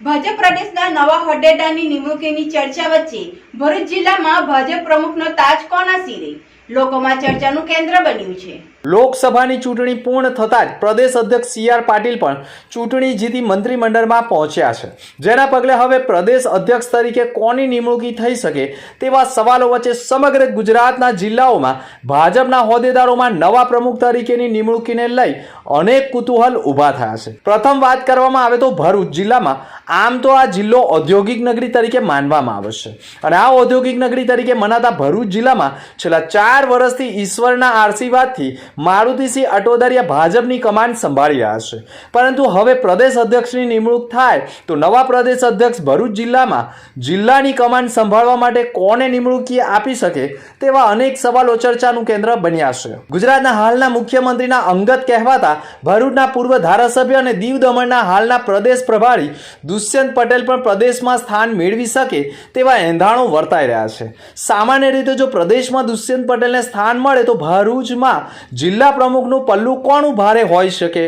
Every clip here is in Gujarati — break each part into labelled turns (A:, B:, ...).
A: ભાજપ પ્રદેશના નવા હોદ્દેદારની નિમણૂકીની ચર્ચા વચ્ચે ભરૂચ જિલ્લામાં ભાજપ પ્રમુખનો તાજ કોના શિરે લોકોમાં ચર્ચાનું કેન્દ્ર બન્યું છે.
B: લોકસભાની ચૂંટણી પૂર્ણ થતાં જ પ્રદેશ અધ્યક્ષ સી આર પાટીલ પણ ચૂંટણી જીતી મંત્રીમંડળમાં પહોંચ્યા છે. જેના પગલે હવે પ્રદેશ અધ્યક્ષ તરીકે કોની નિમણૂકી થઈ શકે તેવા સવાલો વચ્ચે સમગ્ર ગુજરાતના જિલ્લાઓમાં ભાજપના હોદ્દેદારોમાં નવા પ્રમુખ તરીકેની નિમણૂકીને લઈ અનેક કુતૂહલ ઊભા થયા છે. પ્રથમ વાત કરવામાં આવે તો ભરૂચ જિલ્લામાં આમ તો આ જિલ્લો ઔદ્યોગિક નગરી તરીકે માનવામાં આવે છે. અને આ ઔદ્યોગિક નગરી તરીકે મનાતા ભરૂચ જિલ્લામાં છેલ્લા ચાર વર્ષથી ઈશ્વરના આશીર્વાદથી મારુતિસિંહ અટોદરિયા ભાજપની કમાન સંભાળી રહ્યા છે. પરંતુ હવે પ્રદેશ અધ્યક્ષની નિમણૂક થાય તો નવા પ્રદેશ અધ્યક્ષ ભરૂચ જિલ્લામાં જિલ્લાની કમાન સંભાળવા માટે કોને નિમણૂકી આપી શકે તેવા અનેક સવાલો ચર્ચાનું કેન્દ્ર બન્યા છે. ગુજરાતના હાલના મુખ્યમંત્રીના અંગત કહેવાતા ભરૂચના પૂર્વ ધારાસભ્ય અને દીવ દમણના હાલના પ્રદેશ પ્રભારી દુષ્યંત પટેલ પણ પ્રદેશમાં સ્થાન મેળવી શકે તેવા એંધાણો વર્તાઈ રહ્યા છે. સામાન્ય રીતે જો પ્રદેશમાં દુષ્યંત પટેલને સ્થાન મળે તો ભરૂચમાં જિલ્લા પ્રમુખનું પલ્લું કોણ ભારે હોઈ શકે?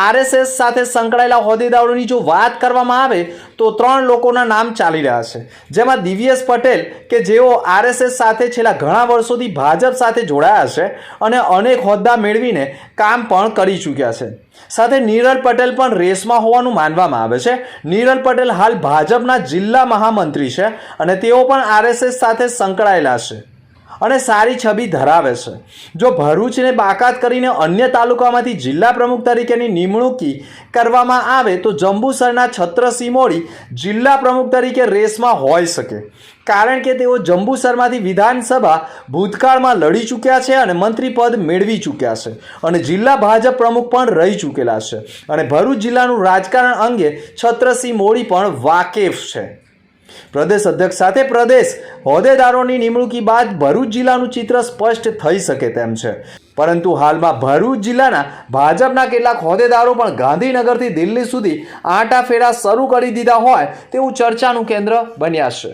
B: આરએસએસ સાથે સંકળાયેલા હોદ્દેદારોની જો વાત કરવામાં આવે તો ત્રણ લોકોના નામ ચાલી રહ્યા છે. જેમાં દિવ્યેશ પટેલ કે જેઓ આરએસએસ સાથે છેલ્લા ઘણા વર્ષોથી ભાજપ સાથે જોડાયા છે અને અનેક હોદ્દા મેળવીને કામ પણ કરી ચૂક્યા છે. સાથે નીરલ પટેલ પણ રેસમાં હોવાનું માનવામાં આવે છે. નીરલ પટેલ હાલ ભાજપના જિલ્લા મહામંત્રી છે અને તેઓ પણ આરએસએસ સાથે સંકળાયેલા છે. અને સારી છબી ધરાવે છે. જો ભરૂચને બાકાત કરીને અન્ય તાલુકામાંથી જિલ્લા પ્રમુખ તરીકેની નિમણૂકી કરવામાં આવે તો જંબુસરના છત્રસિંહ મોડી જિલ્લા પ્રમુખ તરીકે રેસમાં હોઈ શકે. કારણ કે તેઓ જંબુસરમાંથી વિધાનસભા ભૂતકાળમાં લડી ચૂક્યા છે અને મંત્રી પદ મેળવી ચૂક્યા છે. અને જિલ્લા ભાજપ પ્રમુખ પણ રહી ચૂકેલા છે. અને ભરૂચ જિલ્લાનું રાજકારણ અંગે છત્રસિંહ મોડી પણ વાકેફ છે. પ્રદેશ અધ્યક્ષ સાથે પ્રદેશ હોદ્દેદારોની નિમણૂકી બાદ ભરૂચ જિલ્લાનું ચિત્ર સ્પષ્ટ થઈ શકે તેમ છે. પરંતુ હાલમાં ભરૂચ જિલ્લાના ભાજપના કેટલાક હોદ્દેદારો પણ ગાંધીનગરથી દિલ્હી સુધી આંટાફેરા શરૂ કરી દીધા હોય તેવું ચર્ચાનું કેન્દ્ર બન્યા છે.